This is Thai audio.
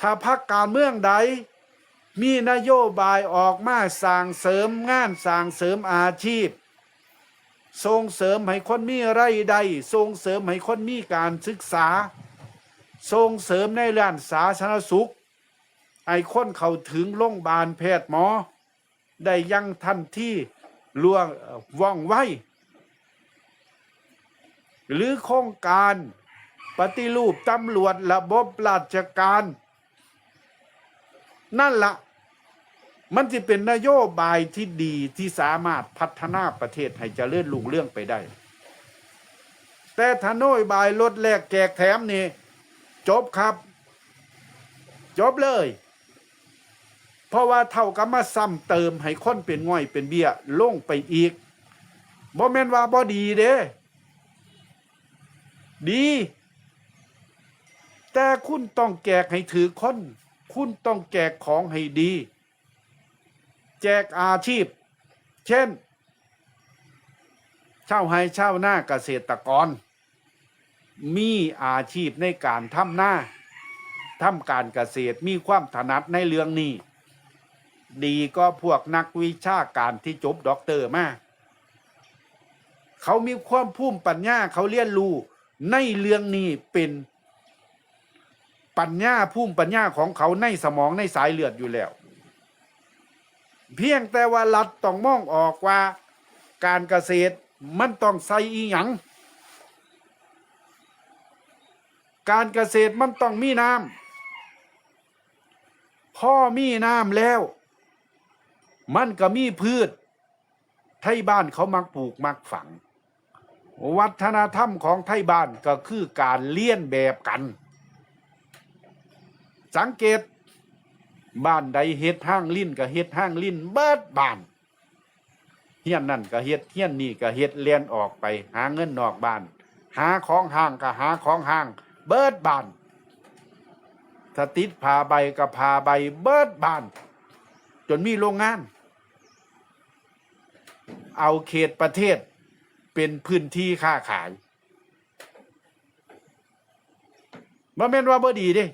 ถ้าพักการเมืองใด มีนโยบายออกมาสร้างเสริมงานสร้างเสริมอาชีพ ส่งเสริมให้คนมีไรายได้ส่งเสริมให้คนมีการศึกษา ส่งเสริมในด้านสาธารณสุขให้คนเข้าถึงโรงพยาบาลแพทย์หมอ ได้ยังทันที่ล่วงว่องไวหรือโครงการปฏิรูปตำรวจระบบราชการ นั่นละมันจะเป็นนโยบายที่ดีที่สามารถพัฒนาประเทศให้เจริญรุ่งเรื่องไปได้ แต่ถ้านโยบายลดแลกแจกแถมนี่จบครับ จบเลย เพราะว่าเท่ากับมาซ้ำเติมให้คนเป็นง่อยเป็นเบี้ยลงไปอีกบ่แม่นว่าบ่ดีเด้ดี แต่คุณต้องแจกให้ถือคน คุณต้องแจกของให้ดี แจกอาชีพ เช่นเช่าให้เช่าหน้าเกษตรกร มีอาชีพในการทำหน้าทำการเกษตรมีความถนัดในเรื่องนี้ ดีก็พวกนักวิชาการที่จบด็อกเตอร์มาเขามีความภูมิปัญญาเขาเรียนรู้ในเรื่องนี้เป็น ปัญญาภูมิปัญญาของเขาในสมองในสายเลือดอยู่แล้ว เพียงแต่ว่ารัฐต้องมองออกว่า การเกษตรมันต้องใส่อีหยังการเกษตรมันต้องมีน้ำพ่อมีน้ำแล้ว มันก็มีพืช ไทยบ้านเขามักปลูกมักฝัง วัฒนธรรมของไทยบ้านก็คือการเลี้ยนแบบกัน สังเกต บ้านใดเฮ็ดห้างลิ้นก็เฮ็ดห้างลิ้นเบิดบ้านเฮียนนั่นก็เฮ็ดเฮียนนี่ก็เฮ็ดเลียนออกไป หาเงินนอกบ้าน หาของห้างก็หาของห้าง เบิดบ้านถ้าติดพาใบก็พาใบเบิดบ้าน จนมีโรงงาน เอาเขตประเทศเป็นพื้นที่ค้าขายบ่แม่นว่าบ่ดีเด้